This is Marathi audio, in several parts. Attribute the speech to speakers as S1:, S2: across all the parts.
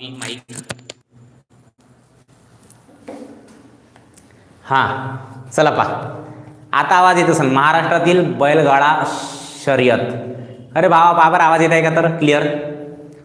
S1: मी माईक हां चला पा आता आवाज येत असेल महाराष्ट्रातील बैलगाडा शर्यत. अरे भावा बाबर आवाज येत आहे का तर? क्लिअर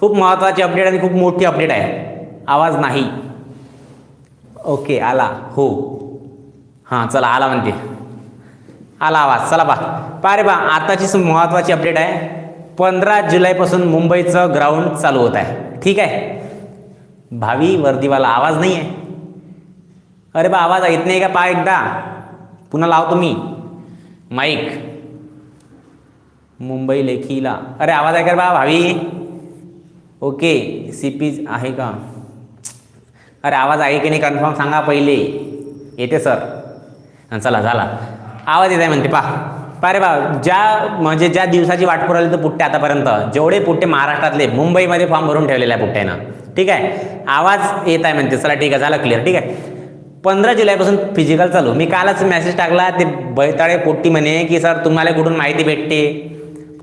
S1: खूप महत्त्वाची अपडेट आणि खूप मोठी अपडेट आहे. आवाज नाही. ओके आला. हो. हां चला आला म्हणते आला आवाज. चला पा पा रे बा आताची महत्त्वाची अपडेट आहे. पंधरा जुलैपासून मुंबईचं ग्राउंड चालू होत आहे. ठीक आहे? भावी वर्दीवाला आवाज नाही आहे अरे बा आवाज येत नाही का पा एकदा। पुन्हा लावतो मी माईक मुंबई लेखीला। अरे आवाज आहे का रे बा भावी ओके सी आहे का? अरे आवाज आहे की नाही कन्फर्म सांगा पहिले. येते सर. चला झाला आवाज येत आहे म्हणते पा. अरे बा ज्या म्हणजे ज्या दिवसाची वाट पुरवली तर पुट्टे आतापर्यंत जेवढे पुट्टे महाराष्ट्रातले मुंबईमध्ये फॉर्म भरून ठेवलेला आहे पुट्ट्यानं ठीक आहे? आवाज येत आहे म्हणते चला ठीक आहे झालं क्लिअर ठीक आहे? पंधरा जुलैपासून फिजिकल चालू. मी कालच मेसेज टाकला ते बैताळे पोट्टी म्हणे की सर तुम्हाला कुठून माहिती भेटते?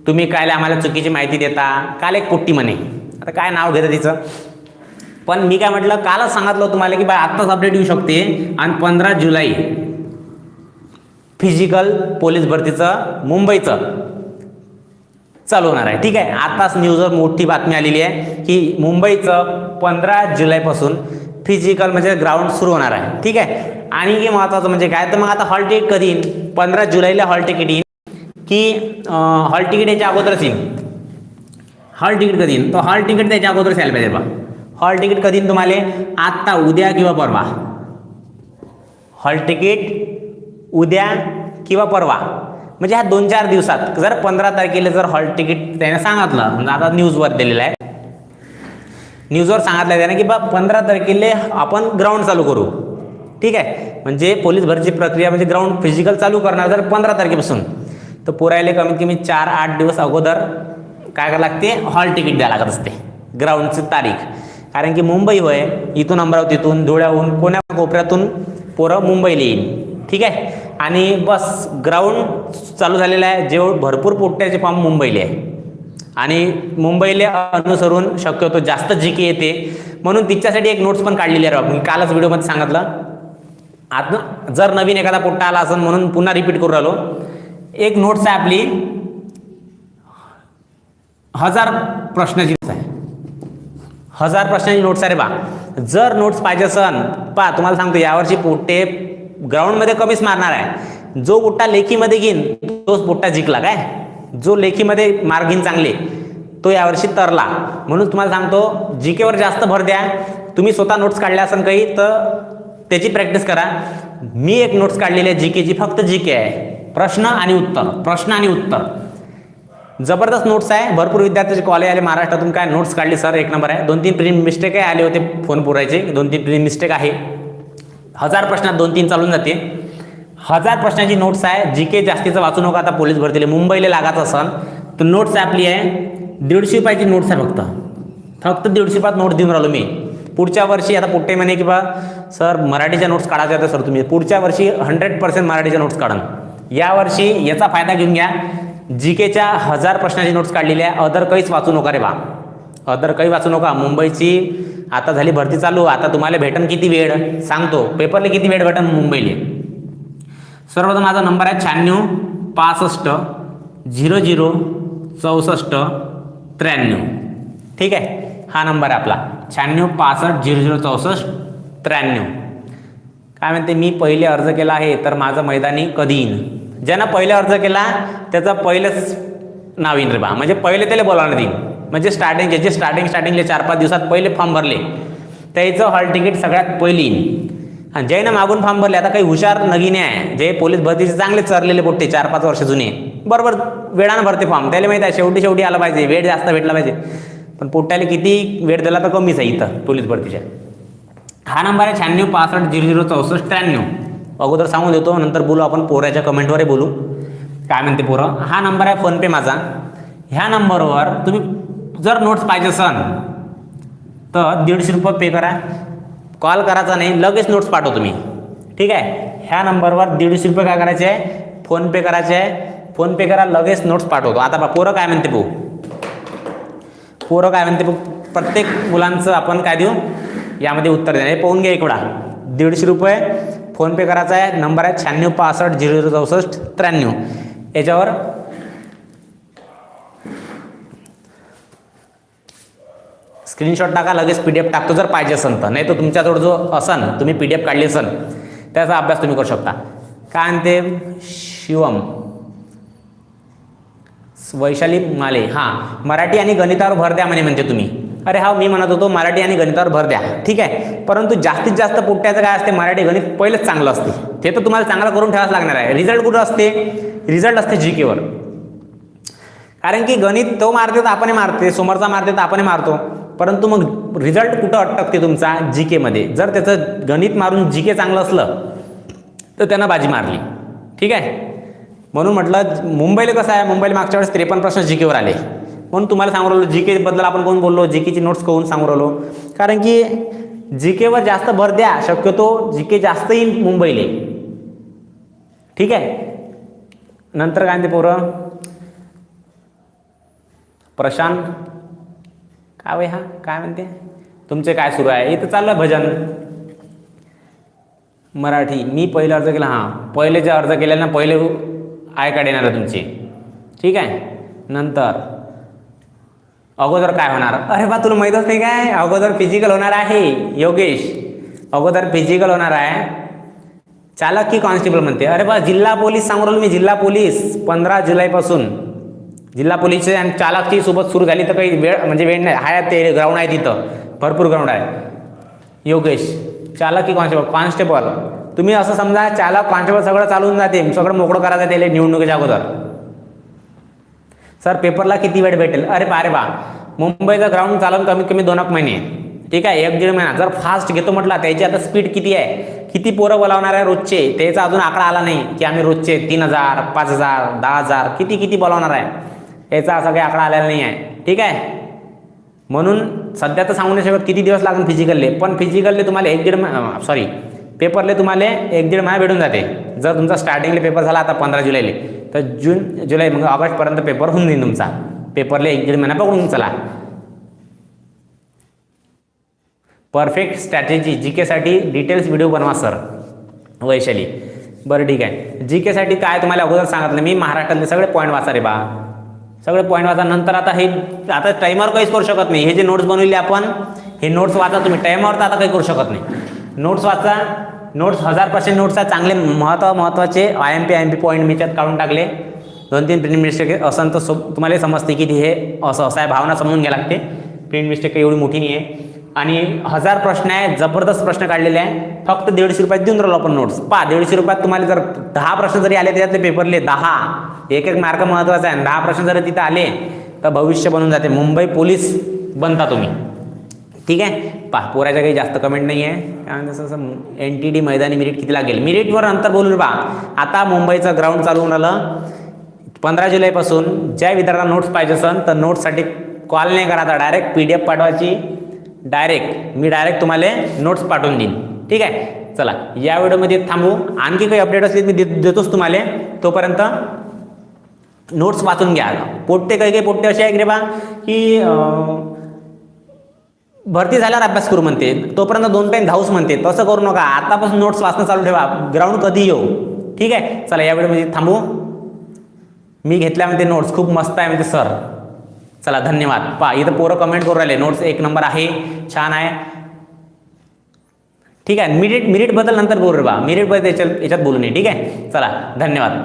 S1: तुम्ही काय आम्हाला चुकीची माहिती देता? काल एक पोट्टी म्हणे. आता काय नाव घेतं तिचं? पण मी काय म्हटलं कालच सांगितलं तुम्हाला की बा आत्ताच अपडेट येऊ शकते. आणि पंधरा जुलै फिजिकल पोलीस भरतीचं मुंबईचं. चालू होणार आहे. ठीक आहे? आताच न्यूजवर मोठी बातमी आलेली आहे की मुंबईचं पंधरा जुलैपासून फिजिकल म्हणजे ग्राउंड सुरू होणार आहे. ठीक आहे? आणि हे महत्त्वाचं म्हणजे काय? तर मग आता हॉल तिकीट कधी येईल? पंधरा जुलैला हॉल तिकीट येईल. की हॉल तिकीट याच्या अगोदरच येईल. हॉल तिकीट कधी येईल? तर हॉल तिकीट त्याच्या अगोदरच यायला पाहिजे बा. हॉल तिकीट कधी तुम्हाला? आत्ता उद्या किंवा परवा. हॉल तिकीट उद्या किंवा परवा. म्हणजे ह्या दोन चार दिवसात जर पंधरा तारखेला जर हॉल तिकीट त्याने सांगितलं म्हणजे आता न्यूजवर दिलेलं आहे. न्यूजवर सांगितलं आहे त्याने की बा पंधरा तारखेला आपण ग्राउंड चालू करू. ठीक आहे? म्हणजे पोलीस भरती प्रक्रिया म्हणजे ग्राउंड फिजिकल चालू करणार जर पंधरा तारखेपासून. तर पुरायले कमीत कमी चार आठ दिवस अगोदर काय करावं लागते? हॉल तिकीट द्यावं लागत असते. ग्राउंडची तारीख. कारण की मुंबई होय इथून अमरावतीतून धुळ्याहून कोण्या कोपऱ्यातून पोरं मुंबईला येईल ठीक आहे? आणि बस ग्राउंड चालू झालेलं आहे. जेवढ भरपूर पोट्ट्याचे फॉर्म मुंबईले आहे. आणि मुंबईला अनुसरून शक्यतो जास्त जी के येते. म्हणून तिच्यासाठी एक नोट्स पण काढलेली आहे मी कालच व्हिडिओमध्ये सांगितलं. आता जर नवीन एखादा पोट्टा आला असेल म्हणून पुन्हा रिपीट करू राहिलो. एक नोट्स आहे आपली. हजार प्रश्नाची आहे. हजार प्रश्नाची नोट्स आहे रे बा. जर नोट्स पाहिजे असन पा तुम्हाला सांगतो यावर्षी पोट्टे ग्राउंडमध्ये कमीच मारणार आहे. जो बुट्टा लेखीमध्ये घेईन तोच बुट्टा जिंकला काय? जो लेखीमध्ये मार्क घेईन चांगले तो यावर्षी तरला. म्हणून तुम्हाला सांगतो जी केवर जास्त भर द्या. तुम्ही स्वतः नोट्स काढल्या असन काही तर त्याची प्रॅक्टिस करा. मी एक नोट्स काढलेली आहे जी केची फक्त जी के आहे. प्रश्न आणि उत्तर प्रश्न आणि उत्तर. जबरदस्त नोट्स आहे. भरपूर विद्यार्थ्याचे कॉलेज आले महाराष्ट्रातून काय नोट्स काढले सर एक नंबर आहे. दोन तीन प्रिंट मिस्टेक आले होते फोन पुरायचे. दोन तीन प्रिंट मिस्टेक आहे. हजार प्रश्नात दोन तीन चालून जाते. हजार प्रश्नाची नोट्स आहे जी के जास्तीचं वाचू नका आता पोलीस भरतीले. मुंबईला लागायचं असाल तर नोट्स आपली आहे. दीडशे रुपयाची नोट्स आहे फक्त. फक्त दीडशे रुपयात नोट्स देऊन राहिलो मी. पुढच्या वर्षी आता पुट्टे म्हणे की बा सर मराठीच्या नोट्स काढायच्या होत्या सर तुम्ही. पुढच्या वर्षी हंड्रेड पर्सेंट मराठीच्या नोट्स काढून. यावर्षी याचा फायदा घेऊन घ्या. जी केच्या हजार प्रश्नाची नोट्स काढलेल्या आहे. अदर काहीच वाचू नका रे बा. अदर काही वाचू नका. मुंबईची आता झाली भरती चालू आता तुम्हाला भेटन किती वेळ? सांगतो. पेपरला किती वेळ भेटन मुंबईले? सर्वप्रथम माझा नंबर आहे शहाण्णव पासष्ट झिरो झिरो चौसष्ट त्र्याण्णव. ठीक आहे? हा नंबर आहे आपला. शहाण्णव पासष्ट झिरो झिरो चौसष्ट त्र्याण्णव. काय म्हणते मी पहिले अर्ज केला आहे तर माझं मैदानी कधी येईन? ज्यानं पहिले अर्ज केला त्याचं पहिलंच नाव येईन रे बा. म्हणजे पहिले त्याला बोलावण्यात देईन म्हणजे स्टार्टिंग जे स्टार्टिंग स्टार्टिंगले चार पाच दिवसात पहिले फॉर्म भरले. त्याचं हॉल तिकीट सगळ्यात पहिली. आणि ज्यानं मागून फॉर्म भरले आता काही हुशार नगिने आहे. जे पोलीस भरतीचे चांगले चरलेले पोट्टे चार पाच वर्ष जुने. बरोबर वेळानं भरते फॉर्म त्याला माहिती आहे शेवटी शेवटी आला पाहिजे. वेळ जास्त भेटला पाहिजे. पण पोट्ट्याला किती वेळ दिला तर कमीच आहे इथं पोलीस भरतीच्या. हा नंबर आहे शहाण्णव पासष्ट झिरो झिरो चौसष्ट त्र्याण्णव. अगोदर सांगून देतो नंतर बोलू आपण पोऱ्याच्या कमेंटवरही बोलू. काय म्हणते पोरं? हा नंबर आहे फोनपे माझा. ह्या नंबरवर तुम्ही जर नोट्स पाहिजे सन तर दीडशे रुपये पे करा. कॉल करायचा नाही लगेच नोट्स पाठवतो तुम्ही. ठीक आहे? ह्या नंबरवर दीडशे रुपये काय करायचे? आहे फोनपे करायचे. आहे फोनपे करा लगेच नोट्स पाठवतो. आता बा पोरं काय म्हणते भाऊ पोरं काय म्हणते भाऊ प्रत्येक मुलांचं आपण काय देऊ? यामध्ये उत्तर देणार. हे पाहून घ्या इकडा दीडशे रुपये फोनपे करायचा आहे. नंबर आहे शहाण्णव पासष्ट झिरो झिरो चौसष्ट त्र्याण्णव. याच्यावर स्क्रीनशॉट टाका लगेच पी डी एफ टाकतो जर पाहिजे असेल तर. नाही तर तुमच्याजवळ जो असन तुम्ही पी डी एफ काढली असन त्याचा अभ्यास तुम्ही करू शकता. काय म्हणते? शिवम. वैशाली माले. हां मराठी आणि गणितावर भर द्या म्हणे म्हणते तुम्ही. अरे हा मी म्हणत होतो मराठी आणि गणितावर भर द्या. ठीक आहे? परंतु जास्तीत जास्त पुट्ट्याचं काय असते? मराठी गणित पहिलेच चांगलं असते. ते तर तुम्हाला चांगलं करून ठेवावंच लागणार आहे. रिझल्ट कुठं असते? रिझल्ट असते जी केवर कारण की गणित तो मारते तर आपण मारते समोरचा मारते तर आपण मारतो. परंतु मग रिझल्ट कुठं अटकते तुमचा जी केमध्ये जर त्याचं गणित मारून जी के चांगलं असलं तर त्यानं बाजी मारली. ठीक आहे? म्हणून म्हटलं मुंबईला कसं आहे? मुंबईला मागच्या वेळेस त्रेपन्न प्रश्न जी केवर आले. म्हणून तुम्हाला सांगू राहिलो जी केबद्दल आपण कोण बोललो? जी केची नोट्स कोण सांगू राहिलो? कारण की जी केवर जास्त भर द्या शक्यतो जी के जास्त येईल मुंबईले. ठीक आहे? नंतर काय म्हणते पोरं? प्रशांत. काय वय हा काय म्हणते? तुमचे काय सुरू आहे? इथं चाललं भजन. मराठी मी पहिले अर्ज केला हां. पहिले जे अर्ज केले ना पहिले आय कार्ड येणार आहे तुमचे. ठीक आहे? नंतर अगोदर काय होणार? अरे बा तुला माहीतच नाही काय? अगोदर फिजिकल होणार आहे योगेश. अगोदर फिजिकल होणार आहे. चालक की कॉन्स्टेबल म्हणते? अरे बा जिल्हा पोलीस सांगू राहिलो मी जिल्हा पोलीस पंधरा जुलैपासून. जिल्हा पोलीसचे आणि चालकची सोबत सुरू झाली तर काही वेळ म्हणजे वेळ नाही. आहे ते ग्राउंड आहे तिथं. भरपूर ग्राउंड आहे. योगेश चालक की कॉन्स्टेबल कॉन्स्टेबल तुम्ही असं समजा चालक कॉन्स्टेबल सगळं चालून जाते. सगळं मोकळं करायचं त्याला निवडणुकीच्या अगोदर. सर पेपरला किती वेळ भेटेल? अरे बा अरे बा मुंबईचं ग्राउंड चालून कमीत कमी दोन एक महिने. ठीक आहे? एक दीड महिना. जर फास्ट घेतो म्हटला त्याची आता स्पीड किती आहे? किती पोरं बोलावणार आहे रोजचे? त्याचा अजून आकडा आला नाही की आम्ही रोजचे तीन हजार पाच हजार दहा हजार किती किती बोलावणार आहे? याचा असा काही आकडा आलेला नाही आहे. ठीक आहे? म्हणून सध्या तर सांगू नाही शकत किती दिवस लागून फिजिकलले पण फिजिकलले तुम्हाला एक दीड सॉरी पेपरले तुम्हाला एक दीड महिना भेटून जाते. जर तुमचा स्टार्टिंगले पेपर झाला आता पंधरा जुलैले तर जून जुलै मग ऑगस्टपर्यंत पेपर होऊन जाईल तुमचा. पेपरले एक दीड महिना पकडून चला. परफेक्ट स्ट्रॅटेजी जी केसाठी डिटेल्स व्हिडिओ बनवा सर वैशाली. बरं ठीक आहे. जी केसाठी काय तुम्हाला अगोदर सांगितलं? मी महाराष्ट्रातले सगळे पॉईंट वाचा रे बा. सगळे पॉईंट वाचा. नंतर आता हे आता टाईमावर काहीच करू शकत नाही. हे जे नोट्स बनवले आपण हे नोट्स वाचा तुम्ही. टाईमावर तर आता काही करू शकत नाही. नोट्स वाचा. नोट्स हजार पर्सेंट नोट्स आहे चांगले महत्त्व महत्त्वाचे I M P I M P point मी त्यात काढून टाकले. दोन तीन प्रिंट मिस्टेक असं तर सो तुम्हाला समजते की हे असं असं आहे. भावना समजून घ्या लागते. प्रिंट मिस्टेक काही एवढी मोठी नाही आहे आणि हजार प्रश्न आहे जबरदस्त प्रश्न काढलेले आहे. फक्त दीडशे रुपयात देऊन राहिलो आपण नोट्स पहा दीडशे रुपयात तुम्हाला जर दहा प्रश्न जरी आले त्याच्यातले पेपरले दहा. एक एक मार्क महत्त्वाचा आहे. दहा प्रश्न जर तिथं आले तर भविष्य बनून जाते. मुंबई पोलीस बनता तुम्ही. ठीक आहे? पा पोराच्या काही जास्त कमेंट नाही आहे काय असं एन टी डी मैदानी मिरिट किती लागेल? मिरिटवर नंतर बोलून पा आता मुंबईचं ग्राउंड चालू होऊन राहिलं पंधरा जुलैपासून ज्या विद्यार्थ्यांना नोट्स पाहिजे असेल तर नोट्ससाठी कॉल नाही करायचा डायरेक्ट पी डी एफ पाठवायची. डायरेक्ट मी डायरेक्ट तुम्हाला नोट्स पाठवून देईन. ठीक आहे? चला या व्हिडिओमध्ये थांबू. आणखी काही अपडेट असतील मी दे देतोच तुम्हाला. तोपर्यंत नोट्स वाचून घ्या. पोट्टे काही काही पोट्टे असे आहे की रे बा की भरती झाल्यावर अभ्यास करू म्हणते. तोपर्यंत दोन टाईम धावूस म्हणते. तसं करू नका. आतापासून नोट्स वाचणं चालू ठेवा. ग्राउंड कधी येऊ? ठीक आहे? चला या व्हिडिओमध्ये थांबू. मी घेतल्या म्हणते नोट्स खूप मस्त आहे म्हणजे सर चला धन्यवाद. पा इथं पोरं कमेंट करू राहिले. नोट्स एक नंबर आहे. छान आहे. ठीक आहे. मिरिट मिरिटबद्दल नंतर बोलू रे बा. मिरिटबद्दल याच्यात याच्यात बोलू नये. ठीक आहे? चला धन्यवाद.